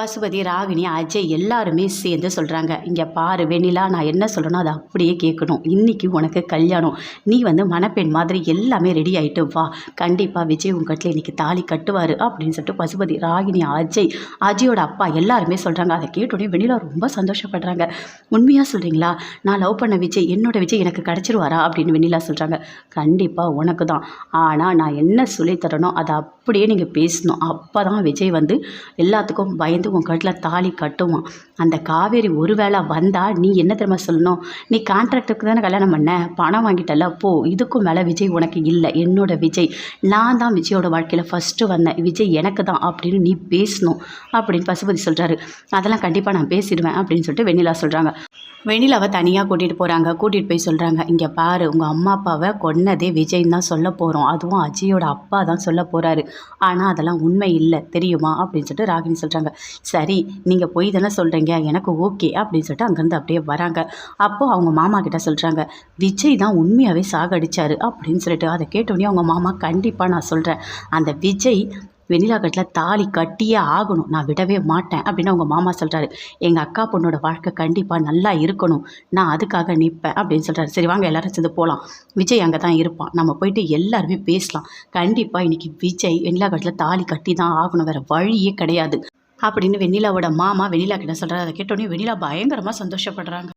பசுபதி ராகினி அஜய் எல்லாருமே சேர்ந்து சொல்கிறாங்க இங்கே பாரு வெண்ணிலா நான் என்ன சொல்லணும் அதை அப்படியே கேட்கணும். இன்றைக்கி உனக்கு கல்யாணம். நீ வந்து மணப்பெண் மாதிரி எல்லாமே ரெடி ஆகிட்டு வா. கண்டிப்பாக விஜய் உன் இன்றைக்கி தாலி கட்டுவார் அப்படின்னு சொல்லிட்டு பசுபதி ராகினி அஜய் அஜயோட அப்பா எல்லாருமே சொல்கிறாங்க அதை கேட்டோடனே வெண்ணிலா ரொம்ப சந்தோஷப்படுறாங்க. உண்மையாக சொல்கிறீங்களா நான் லவ் பண்ண விஜய் என்னோட விஜய் எனக்கு கிடச்சிருவாரா அப்படின்னு வெண்ணிலா சொல்கிறாங்க கண்டிப்பாக உனக்கு தான். ஆனால் நான் என்ன சொல்லித்தரனோ அதை அப்படியே நீங்கள் பேசணும். அப்போ தான் விஜய் வந்து எல்லாத்துக்கும் பயந்து உன் கட்டில் தாலி கட்டுவான். அந்த காவேரி ஒரு வேளை வந்தால் நீ என்ன தெரியுமா சொல்லணும்? நீ கான்ட்ராக்டருக்கு தானே கல்யாணம் பண்ண? பணம் வாங்கிட்டல போ. இதுக்கும் மேலே விஜய் உனக்கு இல்லை. என்னோட விஜய். நான் தான் விஜயோட வாழ்க்கையில் ஃபஸ்ட்டு வந்தேன். விஜய் எனக்கு தான் அப்படின்னு நீ பேசணும் அப்படின்னு பசுபதி சொல்கிறாரு அதெல்லாம் கண்டிப்பாக நான் பேசிடுவேன் அப்படின்னு சொல்லிட்டு வெண்ணிலா சொல்கிறாங்க வெண்ணிலாவை தனியாக கூட்டிகிட்டு போகிறாங்க கூட்டிகிட்டு போய் சொல்கிறாங்க இங்கே பாரு உங்கள் அம்மா அப்பாவை கொன்னதே விஜய்ன்னு தான் சொல்ல போகிறோம் அதுவும் அஜயோட அப்பா தான் சொல்ல போகிறாரு ஆனால் அதெல்லாம் உண்மை இல்லை. தெரியுமா? அப்படின்னு சொல்லிட்டு ராகினி சொல்கிறாங்க சரி நீங்கள் போய் தானே சொல்கிறீங்க எனக்கு ஓகே அப்படின்னு சொல்லிட்டு அங்கேருந்து அப்படியே வராங்க. அப்போது அவங்க மாமா கிட்ட சொல்கிறாங்க விஜய் தான் உண்மையாகவே சாகடிச்சார் அப்படின்னு சொல்லிட்டு. அதை கேட்டோடனே அவங்க மாமா கண்டிப்பாக நான் சொல்கிறேன் அந்த விஜய் வெண்ணிலா கட்டில் தாலி கட்டியே ஆகணும். நான் விடவே மாட்டேன் அப்படின்னு அவங்க மாமா சொல்கிறாரு எங்கள் அக்கா பொண்ணோட வாழ்க்கை கண்டிப்பாக நல்லா இருக்கணும். நான் அதுக்காக நிற்பேன் அப்படின்னு சொல்கிறாரு சரி வாங்க எல்லோரும் சேர்ந்து போகலாம் விஜய் அங்கே தான் இருப்பான். நம்ம போயிட்டு எல்லாருமே பேசலாம். கண்டிப்பாக இன்றைக்கி விஜய் வெண்ணிலா கட்டில் தாலி கட்டி தான் ஆகணும். வேறு வழியே கிடையாது. அப்படின்னு வெண்ணிலாவோட மாமா வெண்ணிலா கிட்ட சொல்கிறார் அதை கேட்டோடனே வெண்ணிலா பயங்கரமாக சந்தோஷப்படுறாங்க.